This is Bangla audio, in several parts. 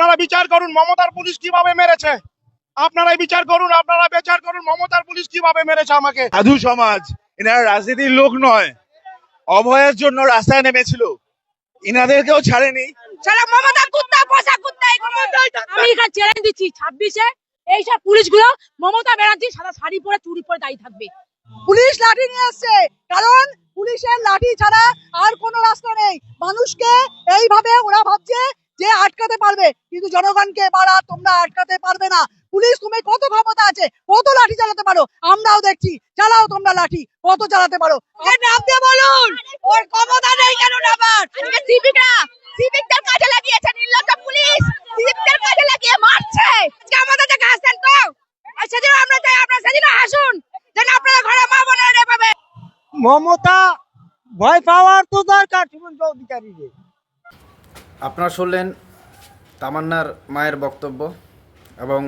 আপনারা বিচার করুন মমতার পুলিশ কীভাবে মেরেছে। আপনারাই বিচার করুন আপনারা বিচার করুন মমতার পুলিশ কীভাবে মেরেছে আমাকে। সাধু সমাজ এনারা রাজনীতির লোক নয় অভয়ের জন্য রাস্তায় নেমেছিল। ইনাদেরকেও ছাড়েনি। সারা মমতা কুত্তা পয়সা কুত্তা আমি এখানে চ্যালেঞ্জ দিচ্ছি ছাব্বিশে এইসব পুলিশগুলো মমতা ব্যানার্জি সাদা শাড়ি পরে চুরি পরে দাঁড়িয়ে থাকবে। পুলিশ লাঠি নিয়ে এসছে কারণ পুলিশের লাঠি ছাড়া আর কোনো রাস্তা নেই। মানুষকে এইভাবে ওরা ভাবছে যে আটকাতে পারবে কিন্তু জনগণকে এবার আর তোমরা আটকাতে পারবে না। পুলিশ তুমি কত ক্ষমতা আছে কত লাঠি চালাতে পারো আমরাও দেখছি চালাও তোমরা লাঠি কত চালাতে পারো। বলুন! ওর ক্ষমতা নেই কেন নামার? আজকে সিভিকরা সিভিকদের কাজে লাগিয়েছে নির্লজ্জ পুলিশ। সিভিকদের কাজে লাগিয়ে মারছে। আজকে আমাদের তো? সেদিন আমরা চাই আপনারা সেদিন হাসুন যেন আপনারা ঘরে মা বোনেরা পাবে মমতা ভয় পাওয়ার তো দরকার অধিকারীদের। আপনারা শুনলেন তামান্নার মায়ের বক্তব্য এবং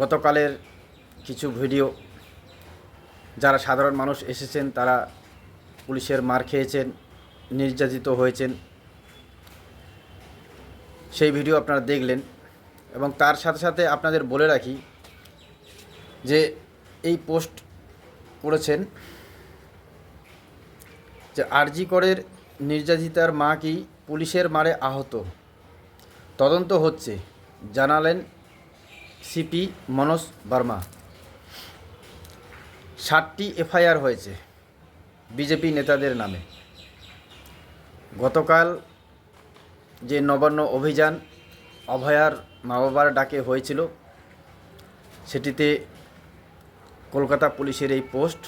গতকালের কিছু ভিডিও। যারা সাধারণ মানুষ এসেছেন, তারা পুলিশের মার খেয়েছেন, নির্যাতিত হয়েছেন। সেই ভিডিও আপনারা দেখলেন এবং তার সাথে সাথে আপনাদের বলে রাখি যে এই পোস্ট করেছেন যে আরজি করের নির্যাতিতার মা কি পুলিশের মারে আহত। তদন্ত হচ্ছে, জানালেন সিপি মনোজ বর্মা। ষাটটি এফআইআর হয়েছে বিজেপি নেতাদের নামে। গতকাল যে নবান্ন অভিযান, অভয়ার মা বাবার ডাকে হয়েছিল, সেটিতে কলকাতা পুলিশের এই পোস্ট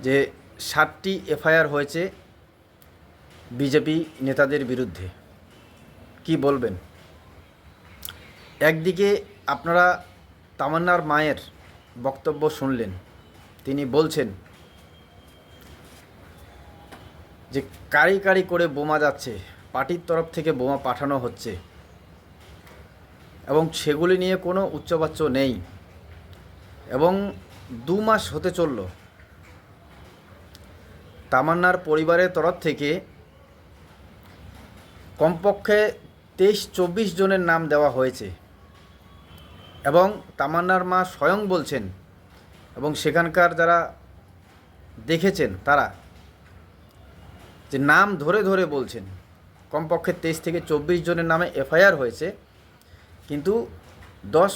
যে ষাটটি এফআইআর হয়েছে বিজেপি নেতাদের বিরুদ্ধে। কি বলবেন? একদিকে আপনারা তামান্নার মায়ের বক্তব্য শুনলেন, তিনি বলছেন যে কারি কারি করে বোমা যাচ্ছে, পার্টির তরফ থেকে বোমা পাঠানো হচ্ছে এবং সেগুলি নিয়ে কোনো উচ্চবাচ্য নেই এবং দু মাস হতে চলল। তামান্নার পরিবারের তরফ থেকে কমপক্ষে তেইশ, চব্বিশ জনের নাম দেওয়া হয়েছে। এবং তামান্নার মা স্বয়ং বলছেন, এবং সেখানকার যারা দেখেছেন তারা, যে নাম ধরে ধরে বলছেন, কমপক্ষে তেইশ থেকে চব্বিশ জনের নামে এফআইআর হয়েছে। কিন্তু দশ,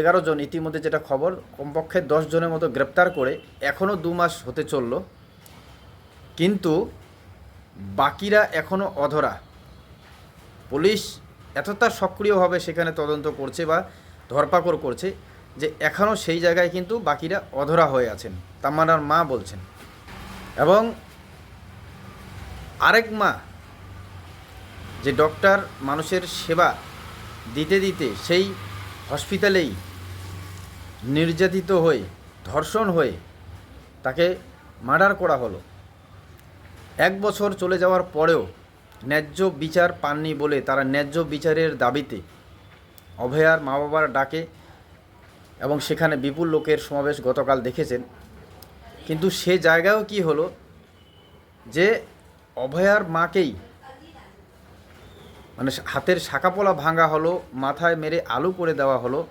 এগারো জন ইতিমধ্যে যেটা খবর, কমপক্ষে দশ জনের মতো গ্রেপ্তার করে এখনও দু মাস হতে চলল। কিন্তু বাকিরা এখনও অধরা। পুলিশ এতটা সক্রিয়ভাবে সেখানে তদন্ত করছে বা ধরপাকড় করছে যে এখনও সেই জায়গায় কিন্তু বাকিরা অধরা হয়ে আছেন। তামান্নার মা বলছেন। এবং আরেক মা যে ডক্টর মানুষের সেবা দিতে দিতে সেই হসপিটালেই নির্যাতিত হয়ে, ধর্ষণ হয়ে তাকে মার্ডার করা হলো। এক বছর চলে যাওয়ার পরেও ন্যায্য বিচার পাননি বলে তারা ন্যায্য বিচারের দাবিতে অভয়ার মা বাবার ডাকে এবং সেখানে বিপুল লোকের সমাবেশ গতকাল দেখেছেন। কিন্তু সে জায়গায়ও কি হলো? যে অভয়ার মাকেই মানে হাতের শাকাপোলা ভাঙা হলো, মাথায় মেরে আলু করে দেওয়া হলো,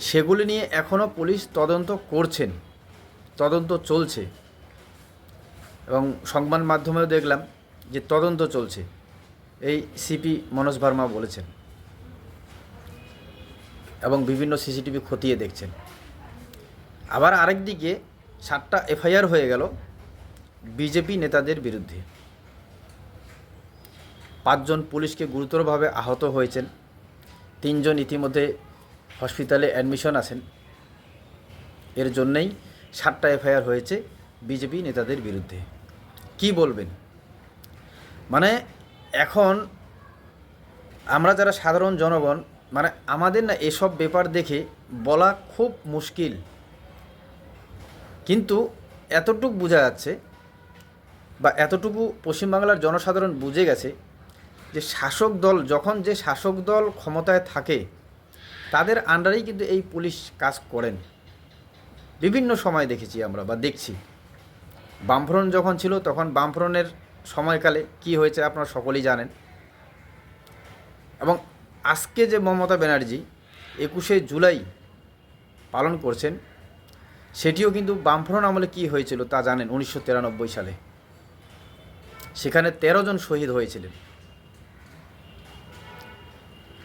সেগুলি নিয়ে এখনও পুলিশ তদন্ত করছেন, তদন্ত চলছে। এবং সংবাদ মাধ্যমেও দেখলাম যে তদন্ত চলছে, এই সিপি মনোজ ভার্মা বলেছেন এবং বিভিন্ন সিসিটিভি খতিয়ে দেখছেন। আবার আরেক দিকে সাতটা এফআইআর হয়ে গেল বিজেপি নেতাদের বিরুদ্ধে। পাঁচজন পুলিশকে গুরুতরভাবে আহত হয়েছেন। তিনজন ইতিমধ্যে হসপিটালে অ্যাডমিশন আছেন। এর জন্যই সাতটা এফআইআর হয়েছে বিজেপি নেতাদের বিরুদ্ধে। কি বলবেন? মানে এখন আমরা যারা সাধারণ জনগণ মানে আমাদের না এসব ব্যাপার দেখে বলা খুব মুশকিল। কিন্তু এতটুকু বোঝা যাচ্ছে বা এতটুকু পশ্চিমবাংলার জনসাধারণ বুঝে গেছে যে শাসক দল, যখন যে শাসক দল ক্ষমতায় থাকে, তাদের আন্ডারেই কিন্তু এই পুলিশ কাজ করেন। বিভিন্ন সময় দেখেছি আমরা বা দেখছি। বামফ্রন্ট যখন ছিল, তখন বামফ্রন্টের সময়কালে কি হয়েছে আপনারা সকলেই জানেন। এবং আজকে যে মমতা ব্যানার্জি একুশে জুলাই পালন করছেন, সেটিও কিন্তু বামফ্রন্ট আমলে কী হয়েছিল তা জানেন উনিশশো তিরানব্বই সালে। সেখানে তেরো জন শহীদ হয়েছিলেন।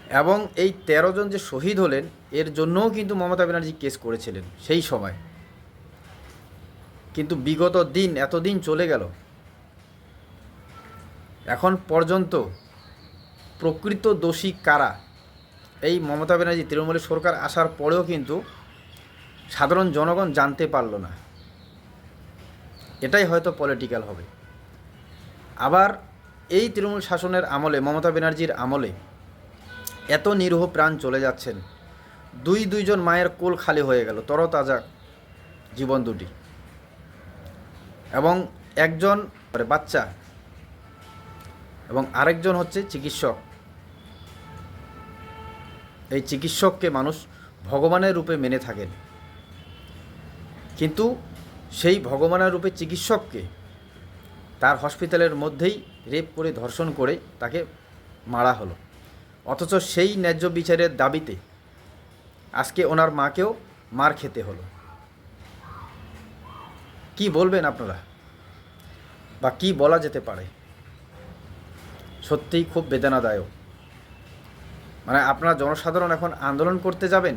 এবং এই তেরো জন যে শহীদ হলেন, এর জন্যও কিন্তু মমতা ব্যানার্জি কেস করেছিলেন সেই সময়। কিন্তু বিগত দিন এতদিন চলে গেল এখন পর্যন্ত প্রকৃত দোষী কারা? এই মমতা ব্যানার্জি তৃণমূলের সরকার আসার পরেও কিন্তু সাধারণ জনগণ জানতে পারল না। এটাই হয়তো পলিটিক্যাল হবে। আবার এই তৃণমূল শাসনের আমলে, মমতা ব্যানার্জির আমলে এত নিরীহ প্রাণ চলে যাচ্ছেন। দুই দুইজন মায়ের কোল খালি হয়ে গেল, তরতাজা জীবন দুটি। এবং একজন বাচ্চা এবং আরেকজন হচ্ছে চিকিৎসক। এই চিকিৎসককে মানুষ ভগবানের রূপে মেনে থাকেন। কিন্তু সেই ভগবানের রূপে চিকিৎসককে তার হসপিটালের মধ্যেই রেপ করে ধর্ষণ করে তাকে মারা হলো। অথচ সেই ন্যায্য বিচারের দাবিতে আজকে ওনার মাকেও মার খেতে হলো। কি বলবেন আপনারা? বা কি বলা যেতে পারে? সত্যিই খুব বেদনাদায়ক। মানে আপনারা জনসাধারণ এখন আন্দোলন করতে যাবেন,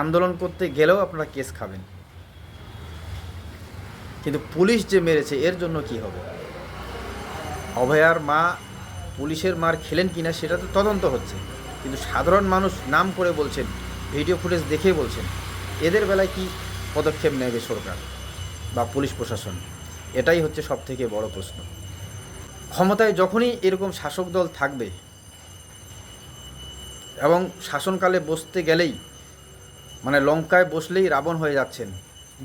আন্দোলন করতে গেলেও আপনারা কেস খাবেন। কিন্তু পুলিশ যে মেরেছে, এর জন্য কি হবে? অভয়ার মা পুলিশের মার খেলেন কিনা, সেটা তো তদন্ত হচ্ছে। কিন্তু সাধারণ মানুষ নাম করে বলছেন, ভিডিও ফুটেজ দেখে বলছেন, এদের বেলায় কি পদক্ষেপ নেবে সরকার বা পুলিশ প্রশাসন? এটাই হচ্ছে সব থেকে বড় প্রশ্ন। ক্ষমতায় যখনই এরকম শাসক দল থাকবে এবং শাসনকালে বসতে গেলেই মানে লঙ্কায় বসলেই রাবণ হয়ে যাচ্ছেন,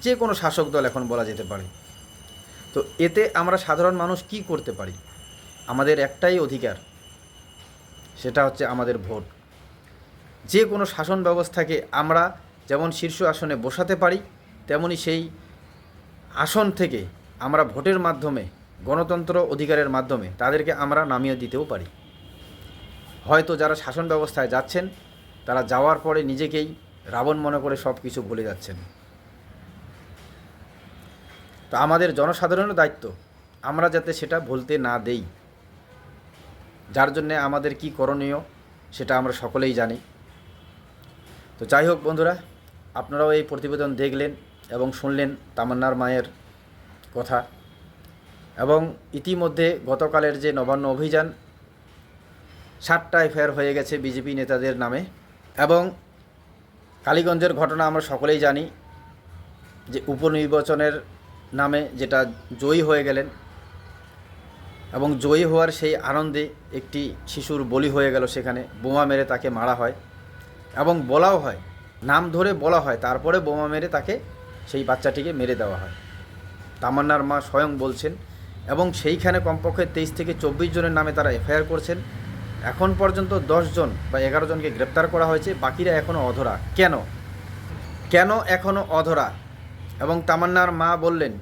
যে কোনো শাসক দল এখন বলা যেতে পারে। তো এতে আমরা সাধারণ মানুষ কি করতে পারি? আমাদের একটাই অধিকার, সেটা হচ্ছে আমাদের ভোট। যে কোনো শাসন ব্যবস্থাকে আমরা যেমন শীর্ষ আসনে বসাতে পারি, তেমনি সেই আসন থেকে আমরা ভোটের মাধ্যমে গণতন্ত্র অধিকারের মাধ্যমে তাদেরকে আমরা নামিয়ে দিতেও পারি। হয়তো যারা শাসন ব্যবস্থায় যাচ্ছেন, তারা যাওয়ার পরে নিজেকেই রাবণ মনে করে সব কিছু ভুলে যাচ্ছেন। তো আমাদের জনসাধারণের দায়িত্ব, আমরা যাতে সেটা ভুলতে না দেই। যার জন্যে আমাদের কি করণীয়, সেটা আমরা সকলেই জানি। তো যাই হোক বন্ধুরা, আপনারাও এই প্রতিবেদন দেখলেন এবং শুনলেন তামান্নার মায়ের কথা। এবং ইতিমধ্যে গতকালের যে নবান্ন অভিযান সাতটা এফআইআর হয়ে গেছে বিজেপি নেতাদের নামে। এবং কালীগঞ্জের ঘটনা আমরা সকলেই জানি, যে উপনির্বাচনের নামে যেটা জয়ী হয়ে গেলেন এবং জয়ী হওয়ার সেই আনন্দে একটি শিশুর বলি হয়ে গেল সেখানে, বোমা মেরে তাকে মারা হয়। এবং বলাও হয়, নাম ধরে বলা হয়, তারপরে বোমা মেরে তাকে সেই বাচ্চাটিকে মেরে দেওয়া হয়। তামান্নার মা স্বয়ং বলছেন এবং সেইখানে কমপক্ষে তেইশ থেকে চব্বিশ জনের নামে তারা এফআইআর করছেন। এখন পর্যন্ত জন বা এগারো জনকে গ্রেপ্তার করা হয়েছে, বাকিরা এখনও অধরা। কেন? কেন এখনও অধরা? এবং তামান্নার মা বললেন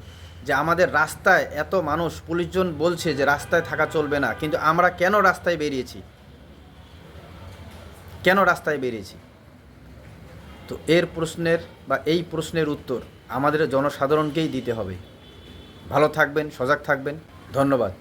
যে, আমাদের রাস্তায় এত মানুষ, পুলিশজন বলছে যে রাস্তায় থাকা চলবে না, কিন্তু আমরা কেন রাস্তায় বেরিয়েছি? কেন রাস্তায় বেরিয়েছি? তো এর প্রশ্নের বা এই প্রশ্নের উত্তর আমাদের জনসাধারণকেই দিতে হবে। ভালো থাকবেন সজাগ থাকবেন। ধন্যবাদ।